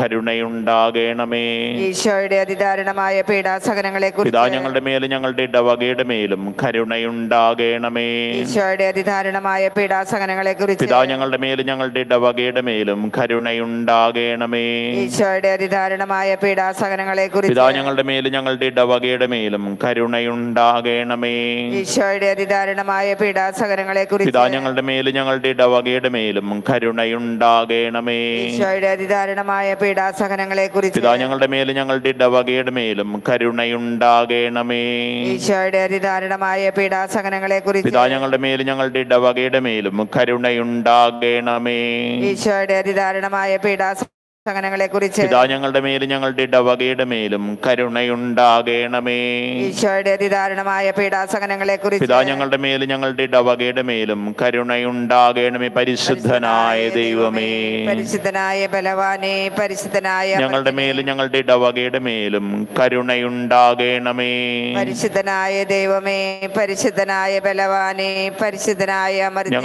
കരുണയുണ്ടാകണമേ. ഈശോയുടെ അതിദാരുണമായ പീഡാസഹനങ്ങളെ പിതാ ഞങ്ങളുടെ മേലും ഞങ്ങളുടെ ഇടവകയുടെ മേലും കരുണയുണ്ടാകണമേ. ഈശോയുടെ അതിദാരുണമായ പീഡാസഹനങ്ങളെ കുറിച്ച് പിതാ ഞങ്ങളുടെ മേലും ഞങ്ങളുടെ ഇടവകയുടെ മേലും കരുണയുണ്ടാകണമേ. ഈശോയുടെ അതിദാരുണമായ പീഡാസഹനങ്ങളെ കുറിച്ച് പിതാ ഞങ്ങളുടെ മേലും ഞങ്ങളുടെ ഇടവകയുടെ മേലും കരുണയുണ്ടാകണമേ. ഈശോയുടെ അതിദാരുണമായ പീഡാസഹനങ്ങളെ കുറിച്ച് പിതാ ഞങ്ങളുടെ മേലും ഞങ്ങളുടെ ഇടവകയുടെ മേലും കരുണയുണ്ടാകണമേ. ഈശോയുടെ അതിദാരുണമായ പീഡാസഹനങ്ങളെ കുറിച്ച് പിതാ ഞങ്ങളുടെ മേലും ഞങ്ങളുടെ ഇടവകയുടെ മേലും കരുണയുണ്ടാകണമേ. ഈശോയുടെ അതിദാരുണമായ പീഡാസഹനങ്ങളെ കുറിച്ച് പിതാ ഞങ്ങളുടെ മേലും ഞങ്ങളുടെ ഇടവകയുടെ മേലും കരുണയുണ്ടാകണമേ. ഈശോയുടെ അതിദാരുണമായ പീഡാസഹനങ്ങളെ കുറിച്ച് പിതാ ഞങ്ങളുടെ മേലും ഞങ്ങളുടെ ഇടവകയുടെ മേലും കരുണയുണ്ടാകണമേ. ഈശോയുടെ അതിദാരുണമായ പീഡാസഹനങ്ങളെ കുറിച്ച് പിതാ ഞങ്ങളുടെ മേലും ഞങ്ങളുടെ ഇടവകയുടെ മേലും കരുണയുണ്ടാകേണമേ പരിശുദ്ധനായ ദൈവമേ. പരിശുദ്ധനായ ബലവാനെ പരിശുദ്ധനായ ഞങ്ങളുടെ മേലും ഞങ്ങളുടെ ഇടവകയുടെ മേലും കരുണയുണ്ടാകേണമേ. പരിശുദ്ധനായ ദൈവമേ പരിശുദ്ധനായ ബലവാനെ പരിശുദ്ധനായ ഞങ്ങൾ